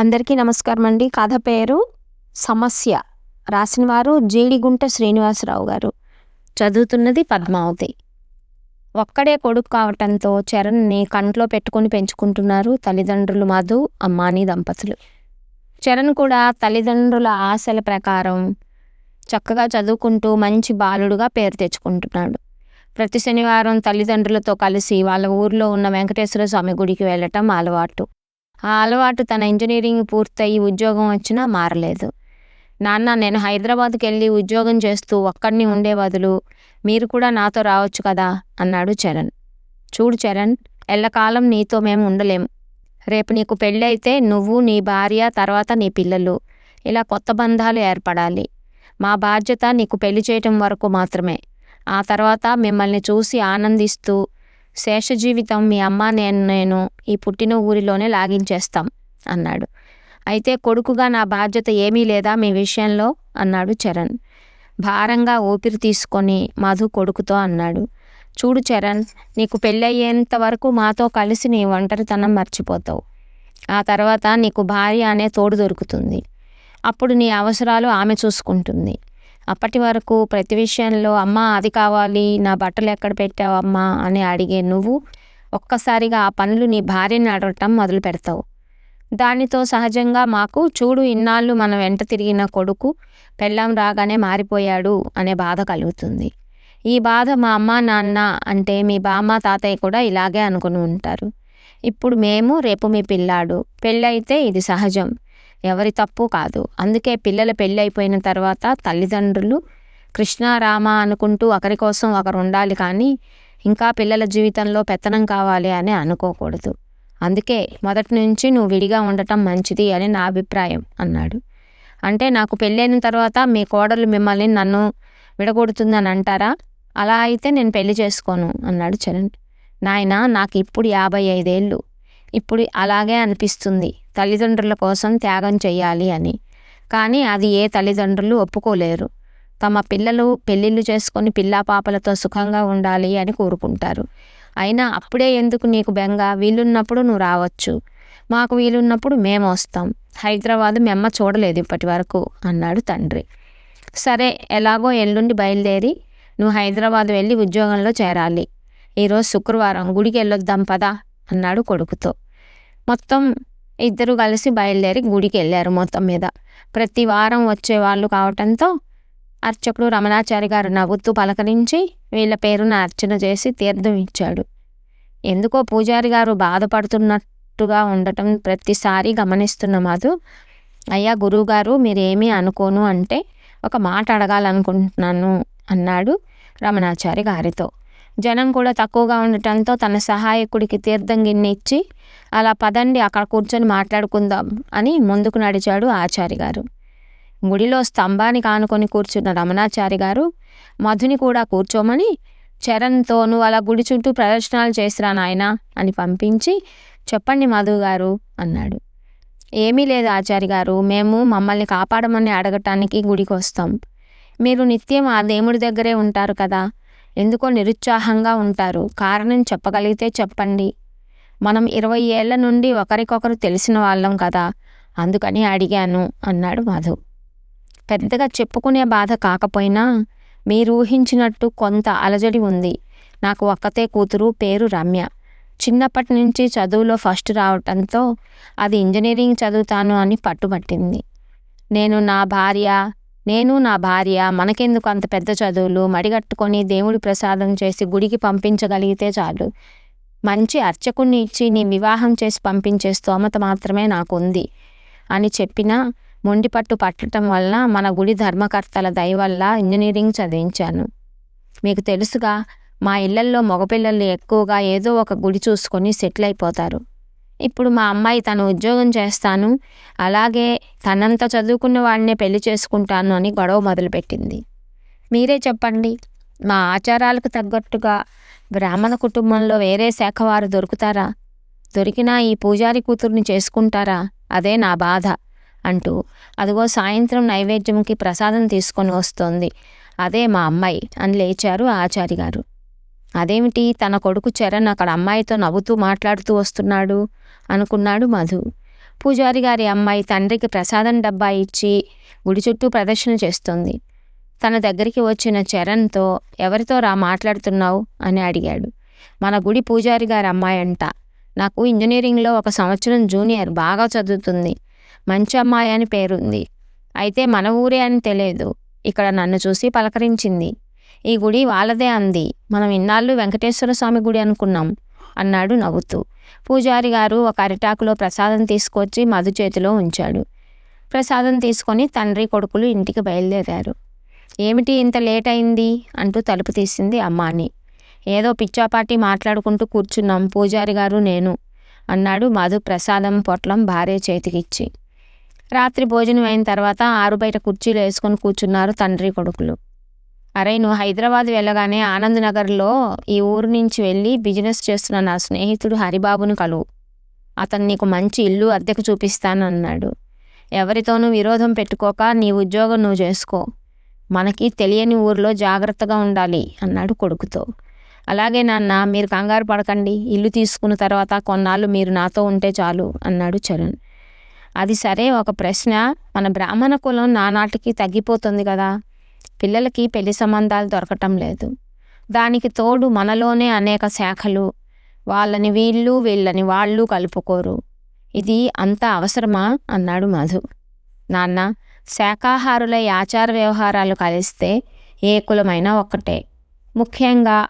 అందరికీ నమస్కారం అండి. కథ పేరు సమస్య. రాసినవారు జీడిగుంట శ్రీనివాసరావు గారు. చదువుతున్నది పద్మావతి. ఒక్కడే కొడుకు కావటంతో చరణ్ని కంట్లో పెట్టుకొని పెంచుకుంటున్నారు తల్లిదండ్రులు మధు అమ్మాని దంపతులు. చరణ్ కూడా తల్లిదండ్రుల ఆశల ప్రకారం చక్కగా చదువుకుంటూ మంచి బాలుడుగా పేరు తెచ్చుకుంటున్నాడు. ప్రతి శనివారం తల్లిదండ్రులతో కలిసి వాళ్ళ ఊర్లో ఉన్న వెంకటేశ్వర స్వామి గుడికి వెళ్ళటం అలవాటు. ఆ అలవాటు తన ఇంజనీరింగ్ పూర్తయి ఉద్యోగం వచ్చినా మారలేదు. నాన్న నేను హైదరాబాద్కి వెళ్ళి ఉద్యోగం చేస్తూ ఒక్కడిని ఉండే బదులు మీరు కూడా నాతో రావచ్చు కదా? అన్నాడు చరణ్. చూడు చరణ్ ఎల్లకాలం నీతో మేము ఉండలేం. రేపు నీకు పెళ్ళైతే నువ్వు నీ భార్య తర్వాత నీ పిల్లలు. ఇలా కొత్త బంధాలు ఏర్పడాలి. మా బాధ్యత నీకు పెళ్ళి చేయటం వరకు మాత్రమే. ఆ తర్వాత మిమ్మల్ని చూసి ఆనందిస్తూ శేష జీవితం మీ అమ్మ నేను నేను ఈ పుట్టిన ఊరిలోనే లాగించేస్తాం అన్నాడు. అయితే కొడుకుగా నా బాధ్యత ఏమీ లేదా మీ విషయంలో? అన్నాడు చరణ్. భారంగా ఊపిరి తీసుకొని మధు కొడుకుతో అన్నాడు. చూడు చరణ్ నీకు పెళ్ళయ్యేంత వరకు మాతో కలిసి నీ ఒంటరితనం మర్చిపోతావు. ఆ తర్వాత నీకు భార్య అనే తోడు దొరుకుతుంది. అప్పుడు నీ అవసరాలు ఆమె చూసుకుంటుంది. అప్పటి వరకు ప్రతి విషయంలో అమ్మ అది కావాలి నా బట్టలు ఎక్కడ పెట్టావమ్మా అని అడిగే నువ్వు ఒక్కసారిగా ఆ పనులు నీ భార్యని అడగటం మొదలు పెడతావు. దానితో సహజంగా మాకు చూడు ఇన్నాళ్ళు మన వెంట తిరిగిన కొడుకు పెళ్ళాం రాగానే మారిపోయాడు అనే బాధ కలుగుతుంది. ఈ బాధ మా అమ్మ నాన్న అంటే మీ బామ్మ తాతయ్య కూడా ఇలాగే అనుకుని ఉంటారు. ఇప్పుడు మేము రేపు మీ పిల్లాడు. పెళ్ళైతే ఇది సహజం. ఎవరి తప్పు కాదు. అందుకే పిల్లల పెళ్ళి అయిపోయిన తర్వాత తల్లిదండ్రులు కృష్ణారామ అనుకుంటూ ఒకరి కోసం ఒకరు ఉండాలి కానీ ఇంకా పిల్లల జీవితంలో పెత్తనం కావాలి అని అనుకోకూడదు. అందుకే మొదటి నుంచి నువ్వు విడిగా ఉండటం మంచిది అని నా అభిప్రాయం అన్నాడు. అంటే నాకు పెళ్ళైన తర్వాత మీ కోడలు మిమ్మల్ని నన్ను విడగొడుతుందని అంటారా? అలా అయితే నేను పెళ్ళి చేసుకోను అన్నాడు చరణ్. నాయన నాకు ఇప్పుడు యాభై ఐదేళ్ళు. ఇప్పుడు అలాగే అనిపిస్తుంది. తల్లిదండ్రుల కోసం త్యాగం చేయాలి అని. కానీ అది ఏ తల్లిదండ్రులు ఒప్పుకోలేరు. తమ పిల్లలు పెళ్ళిళ్ళు చేసుకొని పిల్లా పాపలతో సుఖంగా ఉండాలి అని కోరుకుంటారు. అయినా అప్పుడే ఎందుకు నీకు బెంగ? వీలున్నప్పుడు నువ్వు రావచ్చు. మాకు వీలున్నప్పుడు మేము వస్తాం. హైదరాబాద్ మెమ్మ చూడలేదు ఇప్పటి వరకు అన్నాడు తండ్రి. సరే ఎలాగో ఎల్లుండి బయలుదేరి నువ్వు హైదరాబాద్ వెళ్ళి ఉద్యోగంలో చేరాలి. ఈరోజు శుక్రవారం గుడికి వెళ్ళొద్దాం పదా? అన్నాడు కొడుకుతో. మొత్తం ఇద్దరు కలిసి బయలుదేరి గుడికి వెళ్ళారు మొత్తం మీద. ప్రతి వారం వచ్చేవాళ్ళు కావటంతో అర్చకుడు రమణాచారి గారు నవ్వుతూ పలకరించి వీళ్ళ పేరున అర్చన చేసి తీర్థం ఇచ్చాడు. ఎందుకో పూజారి గారు బాధపడుతున్నట్టుగా ఉండటం ప్రతిసారి గమనిస్తున్న మాధు అయ్యా గురువుగారు మీరేమీ అనుకోను అంటే ఒక మాట అడగాలనుకుంటున్నాను అన్నాడు రమణాచారి గారితో. జనం కూడా తక్కువగా ఉండటంతో తన సహాయకుడికి తీర్థం గిన్నె ఇచ్చి అలా పదండి అక్కడ కూర్చొని మాట్లాడుకుందాం అని ముందుకు నడిచాడు ఆచారి గారు. గుడిలో స్తంభానికి ఆనుకొని కూర్చున్న రమణాచారి గారు మధుని కూడా కూర్చోమని చరణ్తో నువ్వు అలా గుడి చుట్టూ ప్రదర్శనలు చేసిరా నాయనా అని పంపించి చెప్పండి మధు గారు అన్నాడు. ఏమీ లేదు ఆచారి గారు మేము మమ్మల్ని కాపాడమని అడగటానికి గుడికి వస్తాం. మీరు నిత్యం ఆ దేవుడి దగ్గరే ఉంటారు కదా ఎందుకో నిరుత్సాహంగా ఉంటారు. కారణం చెప్పగలిగితే చెప్పండి. మనం ఇరవై ఏళ్ళ నుండి ఒకరికొకరు తెలిసిన వాళ్ళం కదా. అందుకని అడిగాను అన్నాడు మధు పెద్దగా చెప్పుకునే బాధ కాకపోయినా మీరు ఊహించినట్టు కొంత అలజడి ఉంది. నాకు ఒక్కతే కూతురు పేరు రమ్య. చిన్నప్పటి నుంచి చదువులో ఫస్ట్ రావటంతో అది ఇంజనీరింగ్ చదువుతాను అని పట్టుబట్టింది. నేను నా భార్య నేను నా భార్య మనకెందుకు అంత పెద్ద చదువులు? మడిగట్టుకొని దేవుడి ప్రసాదం చేసి గుడికి పంపించగలిగితే చాలు. మంచి అర్చకుణ్ణి ఇచ్చి నీ వివాహం చేసి పంపించే స్తోమత మాత్రమే నాకు ఉంది అని చెప్పినా మొండిపట్టు పట్టడం వలన మన గుడి ధర్మకర్తల దయ వల్ల ఇంజనీరింగ్ చదివించాను. మీకు తెలుసుగా మా ఇళ్ళల్లో మగపిల్లలు ఎక్కువగా ఏదో ఒక గుడి చూసుకొని సెటిల్ అయిపోతారు. ఇప్పుడు మా అమ్మాయి తను ఉద్యోగం చేస్తాను. అలాగే తనంత చదువుకున్న వాడినే పెళ్ళి చేసుకుంటాను అని గొడవ మొదలుపెట్టింది. మీరే చెప్పండి మా ఆచారాలకు తగ్గట్టుగా బ్రాహ్మణ కుటుంబంలో వేరే శాఖ వారు దొరుకుతారా? దొరికినా ఈ పూజారి కూతుర్ని చేసుకుంటారా? అదే నా బాధ అంటూ అదిగో సాయంత్రం నైవేద్యంకి ప్రసాదం తీసుకొని వస్తోంది. అదే మా అమ్మాయి అని లేచారు ఆచారి గారు అదేమిటి తన కొడుకు చరణ్ అక్కడ అమ్మాయితో నవ్వుతూ మాట్లాడుతూ వస్తున్నాడు? అనుకున్నాడు మధు. పూజారి గారి అమ్మాయి తండ్రికి ప్రసాదం డబ్బా ఇచ్చి గుడి చుట్టూ ప్రదర్శన చేస్తుంది. తన దగ్గరికి వచ్చిన చరణ్తో ఎవరితో రా మాట్లాడుతున్నావు? అని అడిగాడు. మన గుడి పూజారి గారి అమ్మాయి అంట. నాకు ఇంజనీరింగ్లో ఒక సంవత్సరం జూనియర్ బాగా చదువుతుంది. మంచి అమ్మాయి అని పేరుంది. అయితే మన ఊరే అని తెలియదు. ఇక్కడ నన్ను చూసి పలకరించింది. ఈ గుడి వాళ్ళదే అంది. మనం ఇన్నాళ్ళు వెంకటేశ్వర స్వామి గుడి అనుకున్నాం అన్నాడు నవ్వుతూ. పూజారి గారు ఒక అరిటాకులో ప్రసాదం తీసుకొచ్చి మధు చేతిలో ఉంచాడు. ప్రసాదం తీసుకొని తండ్రి కొడుకులు ఇంటికి బయలుదేరారు. ఏమిటి ఇంత లేట్ అయింది అంటూ తలుపు తీసింది అమ్మాని. ఏదో పిచ్చాపాటి మాట్లాడుకుంటూ కూర్చున్నాం పూజారి గారు నేను అన్నాడు మధు ప్రసాదం పొట్లం భార్య చేతికిచ్చి. రాత్రి భోజనం అయిన తర్వాత ఆరు బయట కుర్చీలు వేసుకొని కూర్చున్నారు తండ్రి కొడుకులు. అరే నువ్వు హైదరాబాద్ వెళ్ళగానే ఆనంద్ నగర్లో ఈ ఊరు నుంచి వెళ్ళి బిజినెస్ చేస్తున్న నా స్నేహితుడు హరిబాబును కలువు. అతను నీకు మంచి ఇల్లు అద్దెకు చూపిస్తాను అన్నాడు ఎవరితోనూ విరోధం పెట్టుకోక నీ ఉద్యోగం నువ్వు చేసుకో. మనకి తెలియని ఊరిలో జాగ్రత్తగా ఉండాలి అన్నాడు కొడుకుతో. అలాగే నాన్న మీరు కంగారు పడకండి. ఇల్లు తీసుకున్న తర్వాత కొన్నాళ్ళు మీరు నాతో ఉంటే చాలు అన్నాడు చరణ్. అది సరే ఒక ప్రశ్న. మన బ్రాహ్మణ కులం నానాటికి తగ్గిపోతుంది కదా. పిల్లలకి పెళ్ళి సంబంధాలు దొరకటం లేదు. దానికి తోడు మనలోనే అనేక శాఖలు వాళ్ళని వీళ్ళు వీళ్ళని వాళ్ళు కలుపుకోరు. ఇది అంత అవసరమా? అన్నాడు మధు. నాన్న శాఖాహారుల ఆచార వ్యవహారాలు కలిస్తే ఏ కులమైనా ఒక్కటే. ముఖ్యంగా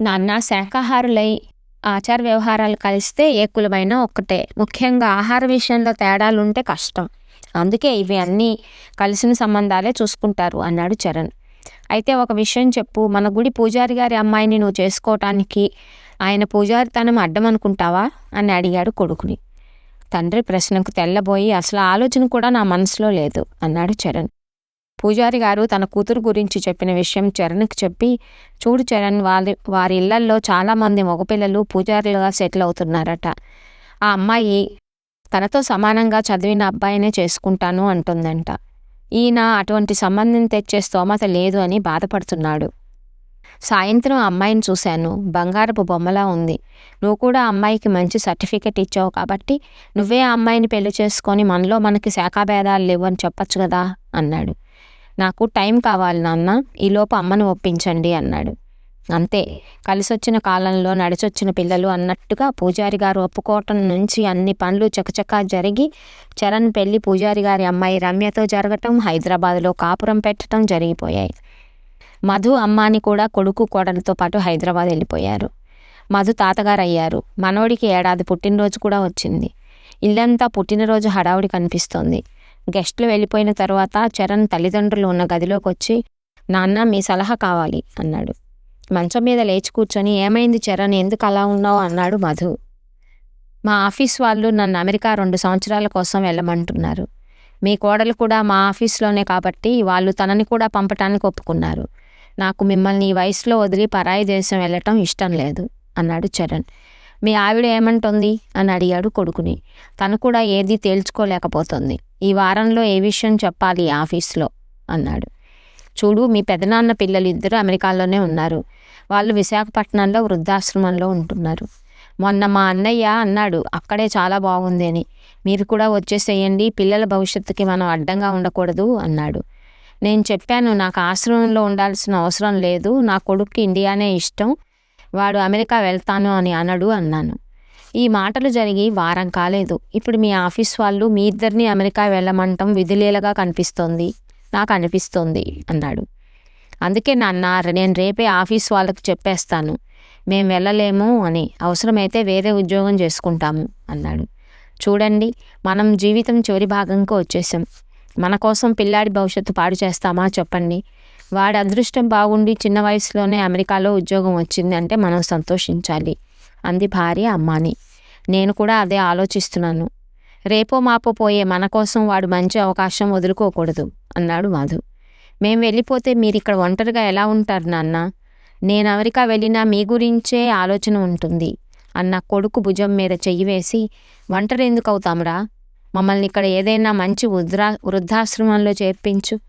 నాన్న శాకాహారులై ఆచార వ్యవహారాలు కలిస్తే ఏ కులమైనా ఒక్కటే. ముఖ్యంగా ఆహార విషయంలో తేడాలు ఉంటే కష్టం. అందుకే ఇవి అన్నీ కలిసిన సంబంధాలే చూసుకుంటారు అన్నాడు చరణ్. అయితే ఒక విషయం చెప్పు మన గుడి పూజారి గారి అమ్మాయిని నువ్వు చేసుకోవటానికి ఆయన పూజారితనం అడ్డం అనుకుంటావా అని అడిగాడు కొడుకుని. తండ్రి ప్రశ్నకు తెల్లబోయి అసలు ఆలోచన కూడా నా మనసులో లేదు అన్నాడు చరణ్. పూజారి గారు తన కూతురు గురించి చెప్పిన విషయం చరణ్కి చెప్పి చూడు చరణ్ వారి వారి ఇళ్ళల్లో చాలామంది మగపిల్లలు పూజారులుగా సెటిల్ అవుతున్నారట. ఆ అమ్మాయి తనతో సమానంగా చదివిన అబ్బాయినే చేసుకుంటాను అంటుందంట. ఈయన అటువంటి సంబంధం తెచ్చే స్తోమత లేదు అని బాధపడుతున్నాడు. సాయంత్రం అమ్మాయిని చూశాను. బంగారపు బొమ్మలా ఉంది. నువ్వు కూడా అమ్మాయికి మంచి సర్టిఫికెట్ ఇచ్చావు కాబట్టి నువ్వే ఆ అమ్మాయిని పెళ్ళి చేసుకొని మనలో మనకి శాఖాభేదాలు లేవు అని చెప్పొచ్చు కదా అన్నాడు. నాకు టైం కావాలి నాన్న. ఈలోపు అమ్మను ఒప్పించండి అన్నాడు. అంతే. కలిసొచ్చిన కాలంలో నడిచొచ్చిన పిల్లలు అన్నట్టుగా పూజారి గారు ఒప్పుకోవటం నుంచి అన్ని పనులు చకచకా జరిగి చరణ్ పెళ్ళి పూజారి గారి అమ్మాయి రమ్యతో జరగటం హైదరాబాద్లో కాపురం పెట్టడం జరిగిపోయాయి. మధు అమ్మాని కూడా కొడుకు కోడలతో పాటు హైదరాబాద్ వెళ్ళిపోయారు. మధు తాతగారు అయ్యారు మనోడికి ఏడాది పుట్టినరోజు కూడా వచ్చింది. ఇల్లంతా పుట్టినరోజు హడావుడి కనిపిస్తోంది. గెస్ట్లు వెళ్ళిపోయిన తర్వాత చరణ్ తల్లిదండ్రులు ఉన్న గదిలోకి వచ్చి నాన్న మీ సలహా కావాలి అన్నాడు. మంచం మీద లేచి కూర్చొని ఏమైంది చరణ్? ఎందుకు అలా ఉన్నావు? అన్నాడు మధు. మా ఆఫీస్ వాళ్ళు నన్ను అమెరికా రెండు సంవత్సరాల కోసం వెళ్ళమంటున్నారు. మీ కోడలు కూడా మా ఆఫీస్లోనే కాబట్టి వాళ్ళు తనని కూడా పంపటానికి ఒప్పుకున్నారు. నాకు మిమ్మల్ని ఈ వయసులో వదిలి పరాయి దేశం వెళ్ళటం ఇష్టం లేదు అన్నాడు చరణ్. మీ ఆవిడ ఏమంటుంది? అని అడిగాడు కొడుకుని. తను కూడా ఏదీ తేల్చుకోలేకపోతుంది. ఈ వారంలో ఏ విషయం చెప్పాలి ఆఫీస్లో? అన్నాడు. చూడు మీ పెదనాన్న పిల్లలు ఇద్దరు అమెరికాలోనే ఉన్నారు. వాళ్ళు విశాఖపట్నంలో వృద్ధాశ్రమంలో ఉంటున్నారు. మొన్న మా అన్నయ్య అన్నాడు అక్కడే చాలా బాగుంది అని. మీరు కూడా వచ్చేసేయండి పిల్లల భవిష్యత్తుకి మనం అడ్డంగా ఉండకూడదు అన్నాడు. నేను చెప్పాను నాకు ఆశ్రమంలో ఉండాల్సిన అవసరం లేదు నా కొడుక్కి ఇండియానే ఇష్టం వాడు అమెరికా వెళ్తాను అని అనడు అన్నాను. ఈ మాటలు జరిగి వారం కాలేదు. ఇప్పుడు మీ ఆఫీస్ వాళ్ళు మీ ఇద్దరిని అమెరికా వెళ్ళమంటం విధిలీలగా కనిపిస్తోంది నాకు అనిపిస్తోంది అన్నాడు. అందుకే నాన్న నేను రేపే ఆఫీస్ వాళ్ళకి చెప్పేస్తాను. మేము వెళ్ళలేము అని. అవసరమైతే వేరే ఉద్యోగం చేసుకుంటాము అన్నాడు. చూడండి మనం జీవితం చివరి భాగంకి వచ్చేసాం. మన కోసం పిల్లాడి భవిష్యత్తు పాడు చేస్తామా చెప్పండి. వాడి అదృష్టం బాగుండి చిన్న వయసులోనే అమెరికాలో ఉద్యోగం వచ్చింది అంటే మనం సంతోషించాలి. అంది భార్య అమ్మాని. నేను కూడా అదే ఆలోచిస్తున్నాను. రేపో మాపో పోయే మన కోసం వాడు మంచి అవకాశం వదులుకోకూడదు అన్నాడు మాధు. మేము వెళ్ళిపోతే మీరు ఇక్కడ ఒంటరిగా ఎలా ఉంటారు నాన్న? నేను అమెరికా వెళ్ళినా మీ గురించే ఆలోచన ఉంటుంది. అన్న కొడుకు భుజం మీద చెయ్యి వేసి ఒంటరి ఎందుకు అవుతాంరా మమ్మల్ని ఇక్కడ ఏదైనా మంచి వృద్ధా వృద్ధాశ్రమంలో చేర్పించు.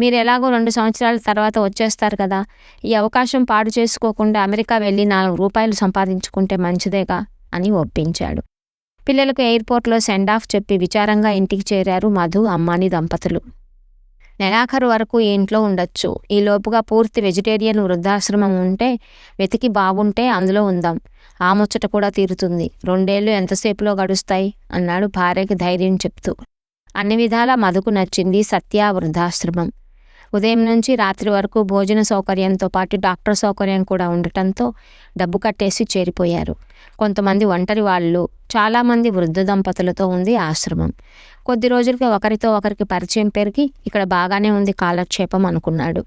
మీరు ఎలాగో రెండు సంవత్సరాల తర్వాత వచ్చేస్తారు కదా. ఈ అవకాశం పాడు చేసుకోకుండా అమెరికా వెళ్ళి నాలుగు రూపాయలు సంపాదించుకుంటే మంచిదేగా? అని ఒప్పించాడు. పిల్లలకు ఎయిర్పోర్ట్లో సెండ్ ఆఫ్ చెప్పి విచారంగా ఇంటికి చేరారు మధు అమ్మాని దంపతులు. నెలాఖరు వరకు ఇంట్లో ఉండొచ్చు. ఈ లోపుగా పూర్తి వెజిటేరియన్ వృద్ధాశ్రమం ఉంటే వెతికి బాగుంటే అందులో ఉందాం. ఆ ముచ్చట కూడా తీరుతుంది. రెండేళ్ళు ఎంతసేపులో గడుస్తాయి? అన్నాడు భార్యకి ధైర్యం చెప్తూ. అన్ని విధాలా మధుకు నచ్చింది సత్య వృద్ధాశ్రమం. ఉదయం నుంచి రాత్రి వరకు భోజన సౌకర్యంతో పాటు డాక్టర్ సౌకర్యం కూడా ఉండటంతో డబ్బు కట్టేసి చేరిపోయారు. కొంతమంది ఒంటరి వాళ్ళు చాలామంది వృద్ధ దంపతులతో ఉంది ఆశ్రమం. కొద్ది రోజులకి ఒకరితో ఒకరికి పరిచయం పెరిగి ఇక్కడ బాగానే ఉంది కాలక్షేపం అనుకున్నాడు.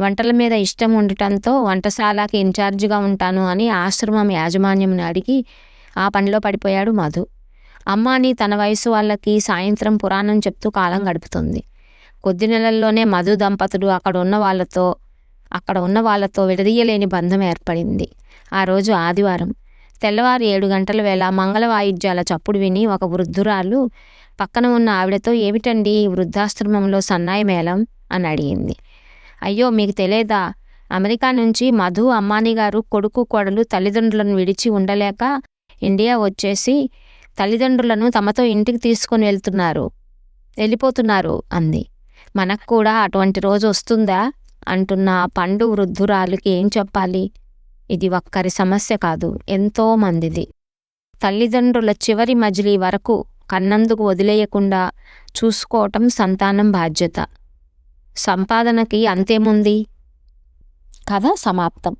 వంటల మీద ఇష్టం ఉండటంతో వంటశాలకి ఇన్ఛార్జిగా ఉంటాను అని ఆశ్రమం యాజమాన్యంని అడిగి ఆ పనిలో పడిపోయాడు మధు. అమ్మాని తన వయసు వాళ్ళకి సాయంత్రం పురాణం చెప్తూ కాలం గడుపుతుంది. కొద్ది నెలల్లోనే మధు దంపతులు అక్కడ ఉన్న వాళ్ళతో అక్కడ ఉన్న వాళ్ళతో విడదీయలేని బంధం ఏర్పడింది. ఆ రోజు ఆదివారం. తెల్లవారు ఏడు గంటల వేళ మంగళ వాయిద్యాల చప్పుడు విని ఒక వృద్ధురాలు పక్కన ఉన్న ఆవిడతో ఏమిటండి వృద్ధాశ్రమంలో సన్నాయి మేళం అని అడిగింది. అయ్యో మీకు తెలియదా అమెరికా నుంచి మధు అమ్మాని గారు కొడుకు కోడలు తల్లిదండ్రులను విడిచి ఉండలేక ఇండియా వచ్చేసి తల్లిదండ్రులను తమతో ఇంటికి తీసుకొని వెళ్తున్నారు వెళ్ళిపోతున్నారు అంది. మనకు కూడా అటువంటి రోజు వస్తుందా? అంటున్న పండు వృద్ధురాలికి ఏం చెప్పాలి? ఇది ఒక్కరి సమస్య కాదు ఎంతో మందిది. తల్లిదండ్రుల చివరి మజిలీ వరకు కన్నందుకు వదిలేయకుండా చూసుకోవటం సంతానం బాధ్యత. సంపాదనకి అంతేముంది? కథ సమాప్తం.